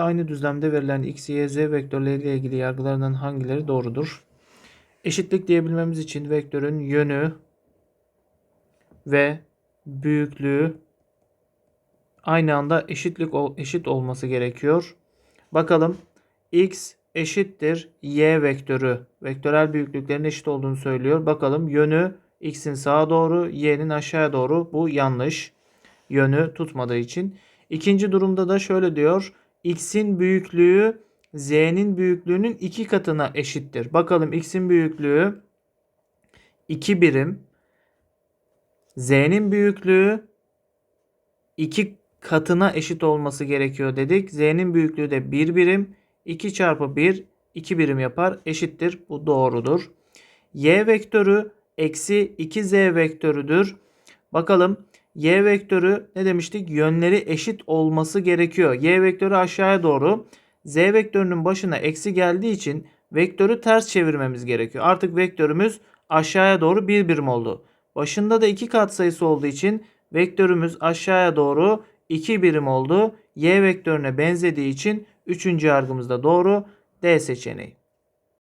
Aynı düzlemde verilen x, y, z vektörleriyle ilgili yargılarından hangileri doğrudur? Eşitlik diyebilmemiz için vektörün yönü ve büyüklüğü aynı anda eşitlik eşit olması gerekiyor. Bakalım x eşittir y vektörü. Vektörel büyüklüklerin eşit olduğunu söylüyor. Bakalım yönü x'in sağa doğru, y'nin aşağıya doğru. Bu yanlış. Yönü tutmadığı için. İkinci durumda da şöyle diyor. X'in büyüklüğü z'nin büyüklüğünün iki katına eşittir. Bakalım x'in büyüklüğü 2 birim. Z'nin büyüklüğü 2 katına eşit olması gerekiyor dedik. Z'nin büyüklüğü de 1 birim. 2 çarpı 1 2 birim yapar. Eşittir. Bu doğrudur. Y vektörü eksi 2Z vektörüdür. Bakalım Y vektörü ne demiştik? Yönleri eşit olması gerekiyor. Y vektörü aşağıya doğru. Z vektörünün başına eksi geldiği için vektörü ters çevirmemiz gerekiyor. Artık vektörümüz aşağıya doğru bir birim oldu. Başında da iki katsayısı olduğu için vektörümüz aşağıya doğru 2 birim oldu. Y vektörüne benzediği için üçüncü yargımız da doğru. D seçeneği.